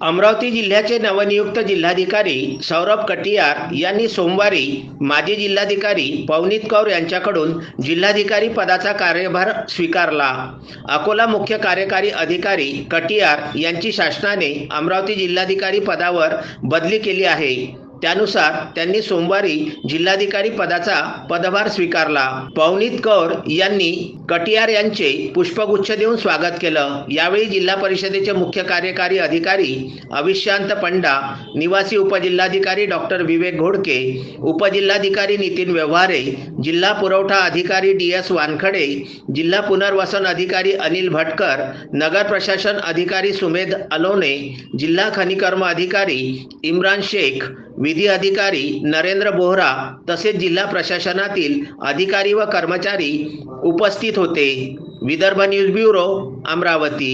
अमरावती जिल्ह्याचे नवनियुक्त जिल्हाधिकारी सौरभ कटियार यांनी सोमवारी माजी जिल्हाधिकारी पवनीत कौर यांच्याकडून जिल्हाधिकारी पदाचा कार्यभार स्वीकारला. अकोला मुख्य कार्यकारी अधिकारी कटियार यांची शासनाने अमरावती जिल्हाधिकारी पदावर बदली केली आहे. त्यानुसार त्यांनी सोमवारी जिल्हाधिकारी पदाचा पदभार स्वीकारला. पवनीत कौर यांनी कटियार यांचे पुष्पगुच्छ देऊन स्वागत केलं. यावेळी जिल्हा परिषदेचे मुख्य कार्यकारी अधिकारी अविशांत पंडा निवासी उपजिल्हाधिकारी डॉक्टर विवेक घोडके उपजिल्हाधिकारी नितीन व्यवहारे जिल्हा पुरवठा अधिकारी डी एस वानखडे जिल्हा पुनर्वसन अधिकारी अनिल भटकर नगर प्रशासन अधिकारी सुमेध अलोने जिल्हा खनिकर्म अधिकारी इम्रान शेख विधी अधिकारी नरेंद्र बोहरा तसेच जिल्हा प्रशासनातील अधिकारी व कर्मचारी उपस्थित होते. Vidarbha news bureau Amravati.